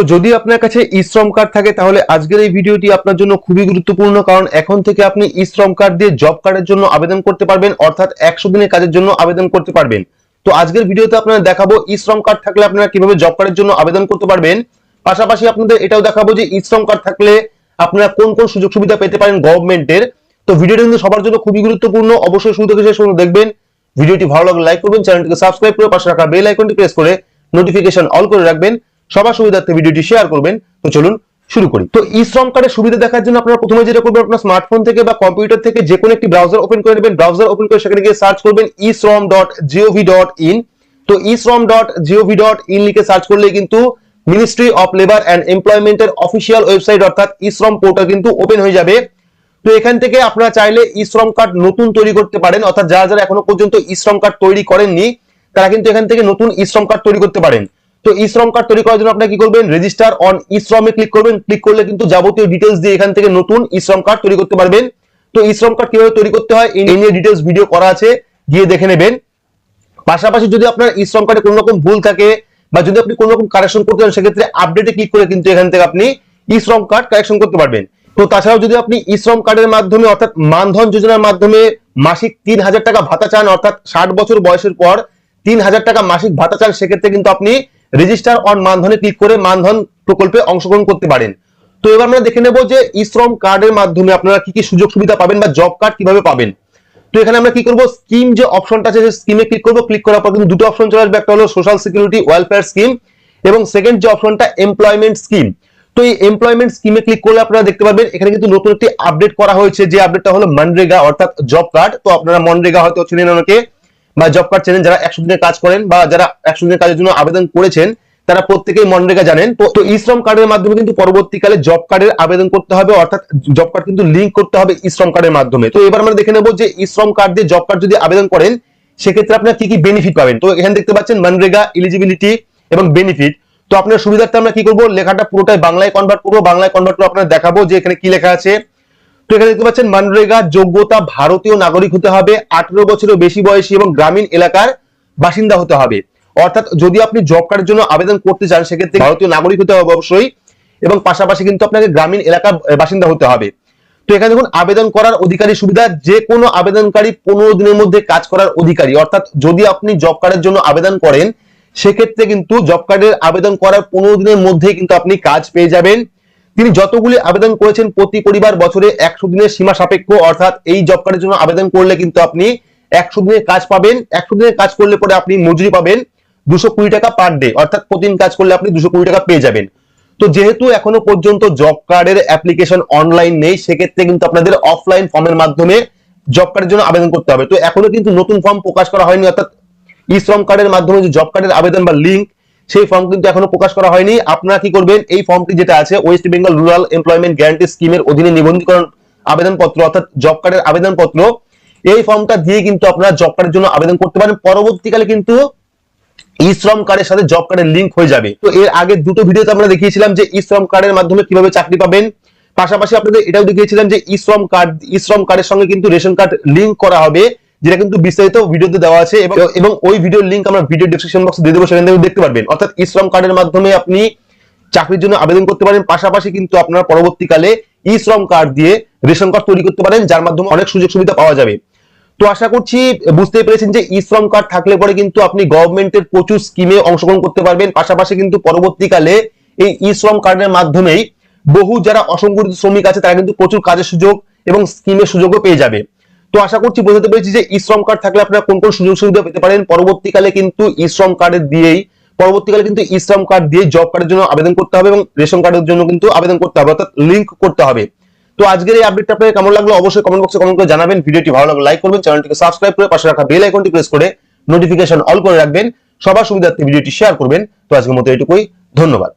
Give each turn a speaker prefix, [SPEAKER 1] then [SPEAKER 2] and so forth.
[SPEAKER 1] তো যদি আপনার কাছে ই শ্রম কার্ড থাকে, তাহলে আজকের এই ভিডিওটি আপনার জন্য খুবই গুরুত্বপূর্ণ, কারণ এখন থেকে আপনি ই শ্রম কার্ড দিয়ে জব কার্ডের জন্য আবেদন করতে পারবেন, অর্থাৎ একশো দিনের কাজের জন্য আবেদন করতে পারবেন। তো আজকের ভিডিওতে আপনারা দেখাবো ই শ্রম কার্ড থাকলে আপনারা কীভাবে জব কার্ডের জন্য আবেদন করতে পারবেন। পাশাপাশি আপনাদের এটাও দেখাবো যে ই শ্রম কার্ড থাকলে আপনারা কোন কোন সুযোগ সুবিধা পেতে পারেন গভর্নমেন্টের তো ভিডিওটি কিন্তু সবার জন্য খুবই গুরুত্বপূর্ণ, অবশ্যই শুরু থেকে শেষ পর্যন্ত দেখবেন। ভিডিওটি ভালো লাগলে লাইক করবেন, চ্যানেলটিকে সাবস্ক্রাইব করে পাশে রাখা বেল আইকনটি প্রেস করে নোটিফিকেশন অল করে রাখবেন। সবার সুবিধার্থে ভিডিওটি শেয়ার করবেন। তো চলুন শুরু করি। তো ই শ্রম কার্ডের সুবিধা দেখার জন্য আপনারা প্রথমে যেটা করবেন, আপনার স্মার্টফোন থেকে বা কম্পিউটার থেকে যে কোনো একটি ব্রাউজার ওপেন করে নেবেন। ব্রাউজার ওপেন করে সেখানে গিয়ে সার্চ করবেন ই Shram dot G O V dot in তো e Shram dot G O V dot in লিখে সার্চ করলে কিন্তু মিনিস্ট্রি অফ লেবার অ্যান্ড এমপ্লয়মেন্টের অফিসিয়াল ওয়েবসাইট অর্থাৎ ই শ্রম পোর্টাল কিন্তু ওপেন হয়ে যাবে। তো এখান থেকে আপনারা চাইলে ই শ্রম কার্ড নতুন তৈরি করতে পারেন, অর্থাৎ যারা যারা এখনও পর্যন্ত ই শ্রম কার্ড তৈরি করেননি, তারা কিন্তু এখান থেকে নতুন ই শ্রম কার্ড তৈরি করতে পারেন। তো ই শ্রম কার্ড তৈরি করার জন্য আপনারা কি করবেন? রেজিস্টার অন ই শ্রমে ক্লিক করবেন। ক্লিক করলে কিন্তু যাবতীয় ডিটেলস দিয়ে এখান থেকে নতুন ই শ্রম কার্ড তৈরি করতে পারবেন। তো ই শ্রম কার্ড কীভাবে তৈরি করতে হয়? এই নিয়ে ডিটেলস ভিডিও করা আছে। গিয়ে দেখে নেবেন। পাশাপাশি যদি আপনার ই শ্রম কার্ডে কোনো রকম ভুল থাকে বা যদি আপনি কোনো রকম কারেকশন করতে চান, সেক্ষেত্রে আপডেটে ক্লিক করে কিন্তু এখান থেকে আপনি ই শ্রম কার্ড কারেকশন করতে পারবেন। তো তাছাড়াও যদি আপনি ই শ্রম কার্ডের মাধ্যমে, অর্থাৎ মানধন যোজনার মাধ্যমে মাসিক তিন হাজার টাকা ভাতা চান, অর্থাৎ ষাট বছর বয়সের পর তিন হাজার টাকা মাসিক ভাতা চান, সেক্ষেত্রে কিন্তু আপনি রেজিস্টার অন মানধনে ক্লিক করে মানধন প্রকল্পে অংশগ্রহণ করতে পারেন। তো এবার আমরা দেখে নেব যে ই শ্রম কার্ডের মাধ্যমে আপনারা কি কি সুযোগ সুবিধা পাবেন বা জব কার্ড কীভাবে পাবেন। তো এখানে আমরা কি করব? স্কিম যে অপশনটা আছে স্কিমে ক্লিক করব। ক্লিক করার পর কিন্তু দুটো অপশন চলে আসবে। একটা হলো সোশ্যাল সিকিউরিটি ওয়েলফেয়ার স্কিম এবং সেকেন্ড যে অপশনটা এমপ্লয়মেন্ট স্কিম তো এই এমপ্লয়মেন্ট স্কিমে ক্লিক করলে আপনারা দেখতে পাবেন এখানে কিন্তু নতুন একটি আপডেট করা হয়েছে। যে আপডেটটা হলো মনরেগা অর্থাৎ জব কার্ড তো আপনারা মনরেগা হয়তো চেনেন অনেকে। বা জব কার্ড চেনেন, যারা একশো দিনের কাজ করেন বা যারা একশো দিনের কাজের জন্য আবেদন করেছেন, তারা প্রত্যেকেই মনরেগা জানেন। তো তো ই শ্রম কার্ডের মাধ্যমে কিন্তু পরবর্তীকালে জব কার্ডের আবেদন করতে হবে, অর্থাৎ জব কার্ড কিন্তু লিঙ্ক করতে হবে ই শ্রম কার্ডের মাধ্যমে। তো এবার আমরা দেখে নেব যে ই শ্রম কার্ড দিয়ে জব কার্ড যদি আবেদন করেন, সেক্ষেত্রে আপনার কি কি বেনিফিট পাবেন? তো এখানে দেখতে পাচ্ছেন মনরেগা এলিজিবিলিটি এবং বেনিফিট তো আপনার সুবিধার্থে আমরা কি করব? লেখাটা পুরোটাই বাংলায় কনভার্ট করব। বাংলায় কনভার্ট করে আপনার দেখাবো যে এখানে কি লেখা আছে। তো এখানে দেখতে পাচ্ছেন মনরেগা, যোগ্যতা, ভারতীয় নাগরিক হতে হবে, আঠেরো বছরের বেশি বয়সী এবং গ্রামীণ এলাকার বাসিন্দা হতে হবে। অর্থাৎ যদি আপনি জব কার্ডের জন্য আবেদন করতে চান, সেক্ষেত্রে ভারতীয় নাগরিক হতে হবে অবশ্যই এবং পাশাপাশি কিন্তু আপনাকে গ্রামীণ এলাকার বাসিন্দা হতে হবে। তো এখানে দেখুন, আবেদন করার অধিকারী সুবিধা যে কোনো আবেদনকারী পনেরো দিনের মধ্যে কাজ করার অধিকারী। অর্থাৎ যদি আপনি জব কার্ডের জন্য আবেদন করেন, সেক্ষেত্রে কিন্তু জব কার্ডের আবেদন করার পনেরো দিনের মধ্যেই কিন্তু আপনি কাজ পেয়ে যাবেন। তিনি যতগুলি আবেদন করেছেন প্রতি পরিবার বছরে একশো দিনের সীমা সাপেক্ষ, অর্থাৎ এই জব কার্ডের জন্য আবেদন করলে কিন্তু আপনি একশো দিনের কাজ পাবেন। একশো দিনের কাজ করলে পরে আপনি মজুরি পাবেন দুশো কুড়ি টাকা পার ডে অর্থাৎ প্রতিদিন কাজ করলে আপনি দুশো কুড়ি টাকা পেয়ে যাবেন। তো যেহেতু এখনও পর্যন্ত জব কার্ডের অ্যাপ্লিকেশন অনলাইন নেই, সেক্ষেত্রে কিন্তু আপনাদের অফলাইন ফর্মের মাধ্যমে জব কার্ডের জন্য আবেদন করতে হবে। তো এখনও কিন্তু নতুন ফর্ম প্রকাশ করা হয়নি, অর্থাৎ ই শ্রম কার্ডের মাধ্যমে যে জব কার্ডের আবেদন বা লিঙ্ক সেই ফর্ম কিন্তু এখনও প্রকাশ করা হয়নি। আপনারা কি করবেন? এই ফর্মটি যেটা আছে West Bengal rural employment guarantee স্কিমের অধীনে নিবন্ধীকরণ আবেদনপত্র, অর্থাৎ জব কার্ডের আবেদনপত্র, এই ফর্মটা দিয়ে কিন্তু আপনারা জব কার্ডের জন্য আবেদন করতে পারেন। পরবর্তীকালে কিন্তু ই শ্রম কার্ডের সাথে জব কার্ডের লিঙ্ক হয়ে যাবে। তো এর আগে দুটো ভিডিওতে আমরা দেখিয়েছিলাম যে ই শ্রম কার্ডের মাধ্যমে কীভাবে চাকরি পাবেন। পাশাপাশি আপনাদের এটাও দেখিয়েছিলাম যে ই শ্রম কার্ড, ই শ্রম কার্ডের সঙ্গে কিন্তু রেশন কার্ড লিঙ্ক করা হবে। যেটা কিন্তু বিস্তারিত ভিডিওতে দেওয়া আছে এবং ওই ভিডিওর লিঙ্ক আমরা ভিডিও ডিসক্রিপশন বক্সে দিয়ে দেবো সেখান থেকে দেখতে পারবেন। অর্থাৎ ই শ্রম কার্ডের মাধ্যমে আপনি চাকরির জন্য আবেদন করতে পারেন পাশাপাশি কিন্তু আপনার পরবর্তীকালে ই শ্রম কার্ড দিয়ে রেশন কার্ড তৈরি করতে পারেন যার মাধ্যমে অনেক সুযোগ সুবিধা পাওয়া যাবে। তো আশা করছি বুঝতেই পেরেছেন যে ই শ্রম কার্ড থাকলে পরে কিন্তু আপনি গভর্নমেন্টের প্রচুর স্কিমে অংশগ্রহণ করতে পারবেন পাশাপাশি কিন্তু পরবর্তীকালে এই ই শ্রম কার্ডের মাধ্যমেই বহু যারা অসংগঠিত শ্রমিক আছে তারা কিন্তু প্রচুর কাজের সুযোগ এবং স্কিমের সুযোগও পেয়ে যাবে। তো আশা করছি বোঝাতে পেরেছি যে ই শ্রম কার্ড থাকলে আপনারা কোন কোন সুযোগ সুবিধা পেতে পারেন। পরবর্তীকালে কিন্তু শ্রম কার্ডের দিয়েই, পরবর্তীকালে কিন্তু ই শ্রম কার্ড দিয়ে জব কার্ডের জন্য আবেদন করতে হবে এবং রেশন কার্ডের জন্য কিন্তু আবেদন করতে হবে, অর্থাৎ লিঙ্ক করতে হবে। তো আজকের এই আপডেটটা আপনাদের কেমন লাগল? অবশ্যই কমেন্ট বক্সে কমেন্ট করে জানাবেন। ভিডিওটি ভালো লাগলে লাইক করবেন চ্যানেলটিকে সাবস্ক্রাইব করে পাশে রাখা বেল আইকনটি প্রেস করে নোটিফিকেশন অল করে রাখবেন। সবার সুবিধার্থে ভিডিওটি শেয়ার করবেন। তো আজকের মতো এটুকুই ধন্যবাদ।